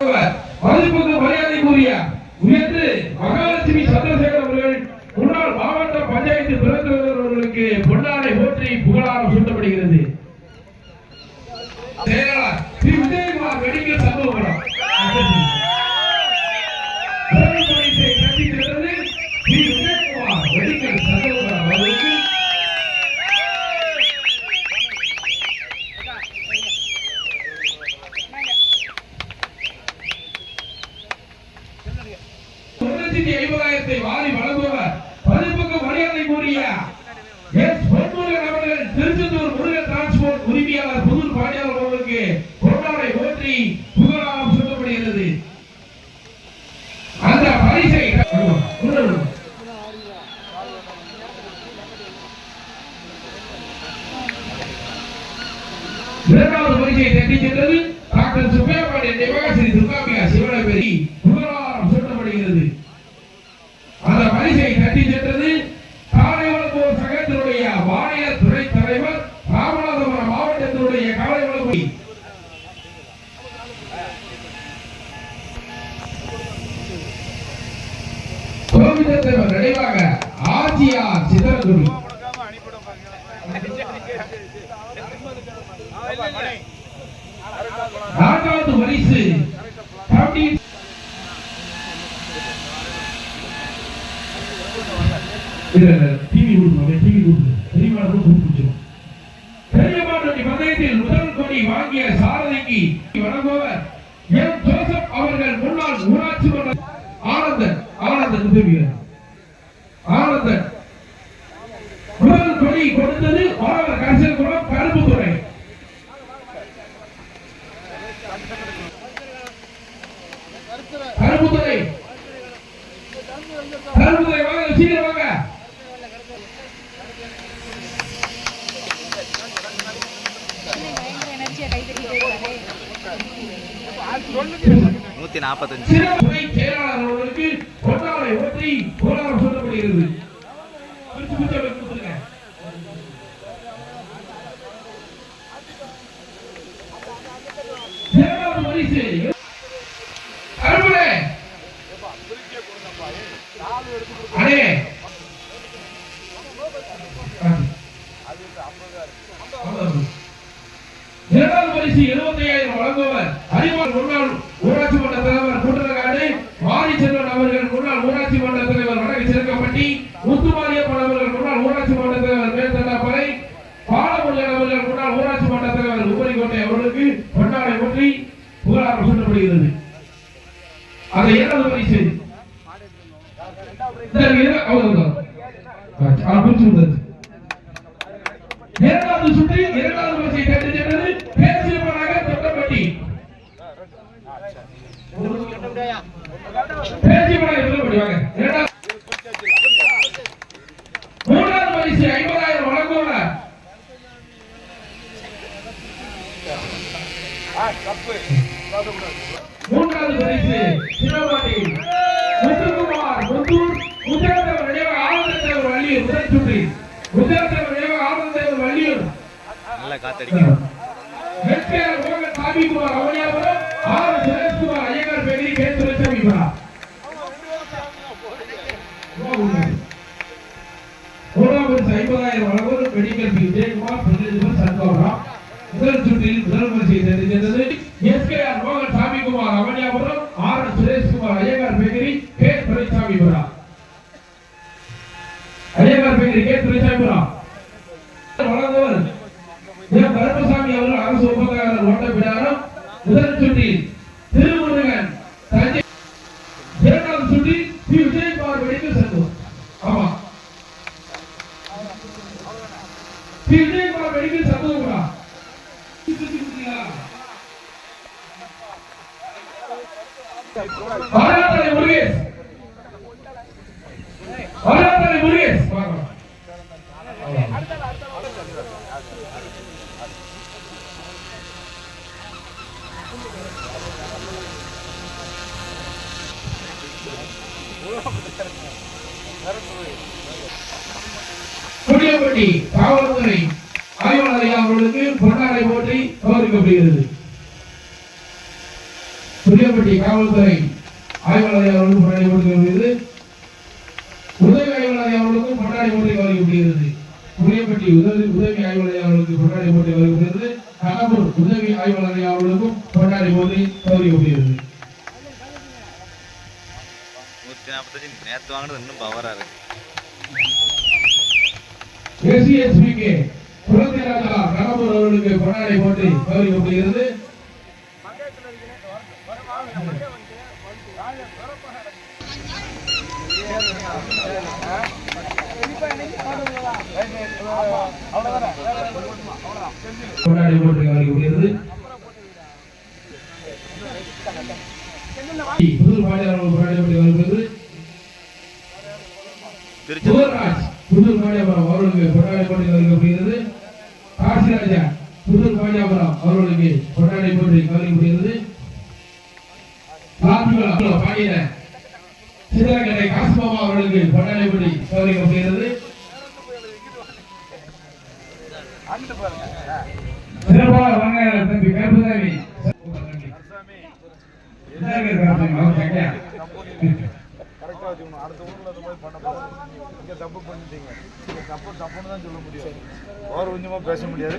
மதிப்புக்கு கூறிய உயர்ந்து மகாலட்சுமி சந்திரசேகர் அவர்கள் முன்னாள் மாவட்ட பஞ்சாயத்து பிறந்தவர் அவர்களுக்கு பொன்னாடை போற்றி புகழாரம் சூட்டப்படுகிறது. செயலாளர் ஆட்சியார் நான்காவது பரிசு டிவி டிவி பெரியமான பந்தயத்தில் முதல் கொடி வாங்கிய சாரதிக்கு வழங்குவர் எம். ஜோசப் அவர்கள் முன்னாள் ஊராட்சி மன்ற ஆனந்தன் ஆனந்தன் உதவியார் ஆனந்தன். கொடி கொடுத்தது மாணவர் கரிசல் குளம் கருப்புத்துறை கருப்புத்துறை கருப்புத்துறை வாங்க சீக்கிரம் வாங்க பயங்கர எனர்ஜியா கை தட்டிட்டே இருக்காரு நூத்தி நாற்பத்தஞ்சு சிறப்புரை செயலாளர் அவர்களுக்கு கொண்டாடை ஓட்டி கோலாரம் சொல்லப்படுகிறது இரண்டாவது பரிசு எழுபத்தி ஐயாயிரம் வழங்குவர் அறிவாள் முன்னாள் ஊராட்சி மன்ற தலைவர் கூட்டுறகாடு மாரி செல்வன் அவர்கள் முன்னாள் ஊராட்சி மன்ற தலைவர் வடக்கு சிறக்கப்பட்டி முத்துமாரியப்பன் அவர்கள் முன்னாள் ஊராட்சி மன்ற தலைவர் மேல்தண்டாப்பறை பாலமுருகன் அவர்கள் முன்னாள் ஊராட்சி மன்ற தலைவர் உபரிக்கோட்டை அவர்களுக்கு பொன்னாடை ஒற்றி புகழாரம் சொல்லப்படுகிறது அதை இரண்டாவது பரிசு இரண்டாவது சுற்றில் இரண்டாவது சென்றது பேச்சியப்பனாக தொட்டப்பட்டி. பேச்சியப்பனாக தொட்டப்பட்டி மூன்றாவது பரிசு ஐம்பதாயிரம் வழங்குவார் மூன்றாவது பரிசு சிவபாட்டி முத்துக்குமார் முத்தூர் முத்திரத்தேவர் நினைவாக ஆனந்தத்தேவர் வள்ளியூர் முதல் சுற்றில். முத்திரத்தேவர் நினைவாக ஆனந்தத்தேவர் வள்ளியூர். நல்லா காத்தடிக்கும் சாமிக்குமார் அவனியாபுரம் ஆர் சுரேஷ்குமார் ஐயங்கார் பேரி கே. துரைசாமிபுரா மூணாம் பரிசு ஐம்பதாயிரம் வழங்குவது மெடிக்கல் விஜயகுமார் முதல் சுற்றில் முதல் பரிசை தெரிவித்தது துரைசாமிபுரா ஐயங்கார் பேரி கே துரைசாமிபுரா வழங்குவர் எம் கருப்பசாமி அவர்கள் அரசு ஒப்பந்தக்காரர் ஓட்டப்பிடாரம் முதல் சுற்றில் திருமுருகன் தஞ்சை இரண்டாவது சுற்றில் பி விஜயகுமார் மெடிக்கல் செல்வோம். ஆமா. பி விஜயகுமார் மெடிக்கல் சமூகங்களா ஆராதனை முருகேஷ். ஆராதனை முருகேஷ் வாங்க காவல்துறை ஆய்வாளர் அவர்களுக்கு பொன்னாடை போட்டி கௌரவிக்கப்படுகிறது. புதியப்பட்டி காவல்துறை ஆய்வாளர் அவர்களுக்கு பொன்னாடை போட்டி கௌரவிக்கிறது ஆய்வாளர் அவர்களுக்கும் கொண்டாடி போட்டி வழங்கப்படுகிறது புளியப்பட்டி உதவி உதவி ஆய்வாளர் அவர்களுக்கு கொண்டாடி போட்டி வழங்கப்படுகிறது கலம்பூர் உதவி ஆய்வாளர் அவர்களுக்கும் கொண்டாடி போட்டி வழங்கப்படுகிறது நூற்றி நாற்பத்தஞ்சு நேற்று வாங்கினது இன்னும் பவராக இருக்கு எஸ்சிஎஸ்பிக்கு குழந்தை ராஜா கலம்பூர் அவர்களுக்கு கொண்டாடி போட்டி கொண்டாடி போட்டி புதூர் பாண்டியாபுரம் அவர்களுக்கு கொண்டாடி போட்டி வழங்கப்படுகிறது காசிராஜா புதூர் பாண்டியாபுரம் அவர்களுக்கு கொண்டாடி போட்டி வழங்கப்படுகிறது லாத்திகுளா சிதறக்கடை காசுமாமா அவர்களுக்கு கொண்டாடி போட்டி வழங்கப்படுகிறது சிறப்பாக வாங்க தம்பி கரெக்டாக வச்சுக்கணும். அடுத்த ஊரில் இந்த மாதிரி பண்ணக்கூடாது இங்கே தப்பு பண்ணிட்டீங்க இங்கே தப்பு தப்புன்னு தான் சொல்ல முடியும். ஓர கொஞ்சமாக பேச முடியாது.